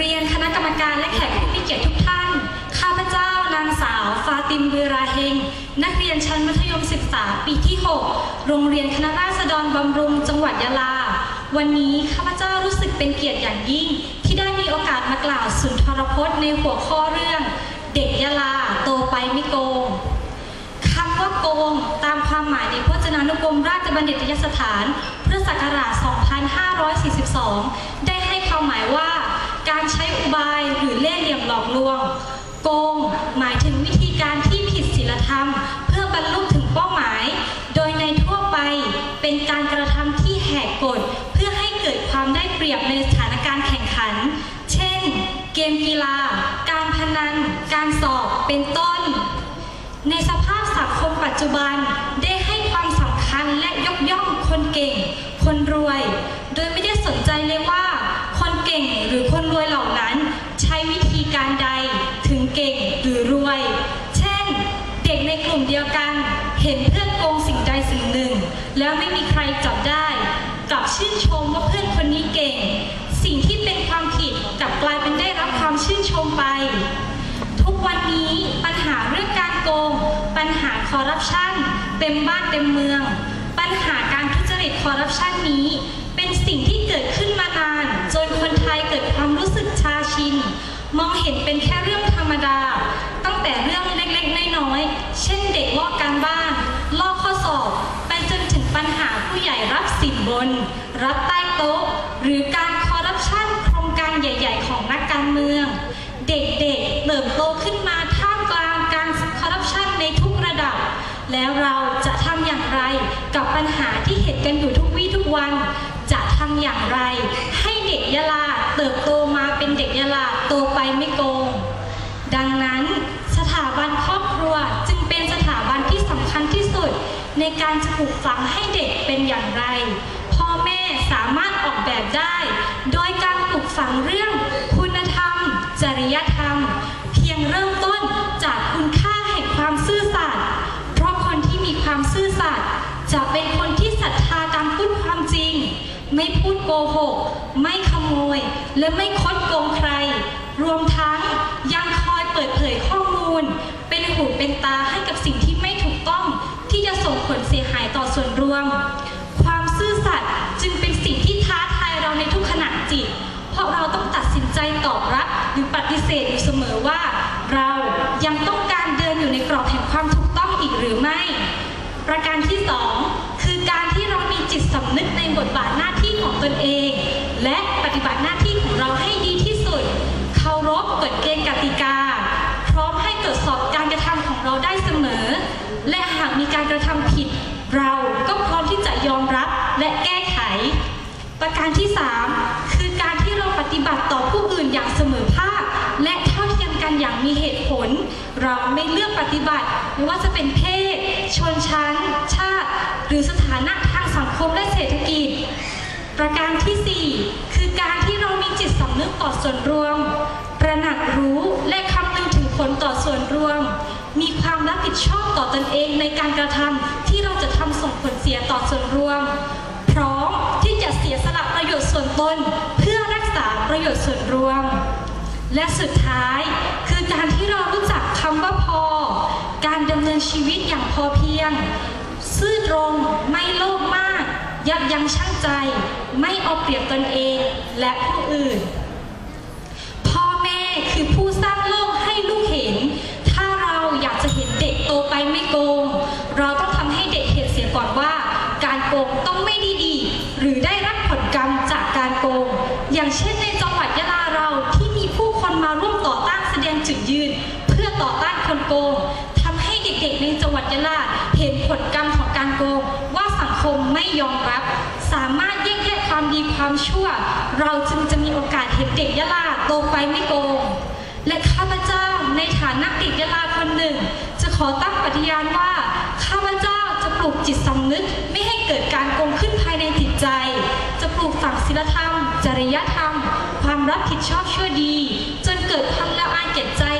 เรียนคณะกรรมการและแขกผู้มีเกียรติทุกท่าน ข้าพเจ้านางสาว ฟาติมบือราเฮง นักเรียนชั้นมัธยมศึกษาปีที่ 6 โรงเรียนคณะราษฎรบำรุง จังหวัดยะลา วันนี้ข้าพเจ้ารู้สึกเป็นเกียรติอย่างยิ่ง ที่ได้มีโอกาสมากล่าวสุนทรพจน์ในหัวข้อเรื่อง เด็กยะลาโตไปไม่โกงคำว่าโกงตามความหมายในพจนานุกรมราชบัณฑิตยสถานพุทธศักราช 2542 ได้ให้ความหมายว่า การใช้อุบายหรือเล่ห์เหลี่ยมหลอกลวง โกงหมายถึงวิธีการที่ผิดศีลธรรม เพื่อบรรลุถึงเป้าหมาย โดยในทั่วไปเป็นการกระทำที่แหกกฎเพื่อให้เกิดความได้เปรียบในสถานการณ์แข่งขัน เช่น เกมกีฬา การพนัน การสอบเป็นต้น ในสภาพสังคมปัจจุบันได้ให้ความสำคัญและยกย่องคนเก่ง คนรวย โดยไม่ได้สนใจเลยว่า คนเก่งหรือคนรวยเหล่านั้น ใช้วิธีการใดถึงเก่งหรือรวย เช่น เด็กในกลุ่มเดียวกัน เห็นเพื่อนโกงสิ่งใดสิ่งหนึ่ง แล้วไม่มีใครจับได้กลับชื่นชมว่าเพื่อนคนนี้เก่ง สิ่งที่เป็นความผิดกลับกลายเป็นได้รับความชื่นชมไป ทุกวันนี้ปัญหาเรื่องการโกง ปัญหาคอร์รัปชันเต็มบ้านเต็มเมือง ปัญหาการทุจริตคอร์รัปชันนี้ เป็นสิ่งที่เกิดขึ้นมานาน จนคนไทยเกิดความรู้สึกชาชิน มองเห็นเป็นแค่เรื่องธรรมดา ตั้งแต่เรื่องเล็กๆน้อยๆเช่นเด็กลอกการบ้าน ลอกข้อสอบ ไปจนถึงปัญหา ผู้ใหญ่รับสินบน รับใต้โต๊ะ หรือการคอร์รัปชันโครงการใหญ่ ๆ ของนักการเมือง เด็กๆเติบโตขึ้นมาท่ามกลางการคอร์รัปชันในทุกระดับ แล้วเราจะทำอย่างไรกับปัญหาที่เห็นกันอยู่ทุกวี่ทุกวัน จะทำอย่างไร ให้เด็กยะลาเติบโตมาเป็นเด็กยะลาโตไปไม่โกงดัง การปลูกฝังให้เด็กเป็นอย่างไร พ่อแม่สามารถออกแบบได้ โดยการปลูกฝังเรื่องคุณธรรม จริยธรรม เพียงเริ่มต้นจากคุณค่าแห่งความซื่อสัตย์เพราะคนที่มีความซื่อสัตย์จะเป็นคนที่ศรัทธาการพูดความจริง ไม่พูดโกหก ไม่ขโมย และไม่คดโกงใคร รวมทั้งยังคอยเปิดเผยข้อมูล เป็นหูเป็นตา ใจตอบรับหรือปฏิเสธอยู่เสมอว่า เรายังต้องการเดินอยู่ในกรอบแห่งความถูกต้องอีกหรือไม่ ประการที่สองคือการที่เรามีจิตสำนึกในบทบาทหน้าที่ของตนเอง และปฏิบัติหน้าที่ของเราให้ดีที่สุด เคารพกฎเกณฑ์กติกา พร้อมให้ตรวจสอบการกระทำของเราได้เสมอ และหากมีการกระทำผิด เราก็พร้อมที่จะยอมรับและแก้ไข ประการที่ 3 ต่อผู้อื่นอย่างเสมอภาค และเท่าเทียมกันอย่างมีเหตุผล เราไม่เลือกปฏิบัติไม่ว่าจะเป็นเพศ ชนชั้น ชาติ หรือสถานะทางสังคมและเศรษฐกิจ ประการทีสี่4 คือการที่เรามีจิตสำนึกต่อส่วนรวมประหนักรู้และคำนึงถึงผลต่อส่วนรวม มีความรับผิดชอบต่อตนเองในการกระทำที่เราจะทำส่งผลเสียต่อส่วนรวม พร้อมที่จะเสียสละประโยชน์ส่วนตนเพื่อ ประโยชน์ส่วนรวม และสุดท้ายคือการที่เรารู้จักคำว่าพอ การดำเนินชีวิตอย่างพอเพียง ซื่อตรงไม่โลภมาก ยับยั้งชั่งใจ ไม่เอาเปรียบตนเองและผู้อื่น พ่อแม่คือผู้สร้างโลกให้ลูกเห็น ถ้าเราอยากจะเห็นเด็กโตไปไม่โกง เราต้องทำให้เด็กเห็นเสียก่อนว่า การโกงต้องไม่ดีดี หรือได้รับผลกรรมจากการโกง อย่างเช่นใน จุดยืน เพื่อต่อต้านคนโกงทำให้เด็กๆในจังหวัดยะลาเห็นผลกรรมของการโกงว่าสังคมไม่ยอมรับ สามารถแยกแยะความดีความชั่ว เราจึงจะมีโอกาสเห็นเด็กยะลาโตไปไม่โกง และข้าพเจ้าในฐานะเด็กยะลาคนหนึ่ง จะขอตั้งปฏิญาณว่าข้าพเจ้าจะปลูกจิตสำนึกไม่ให้เกิดการโกงขึ้นภายในจิตใจ จะปลูกฝังศีลธรรม จริยธรรม ความรับผิดชอบชั่วดี จนเกิดความ ละอายแก่ใจ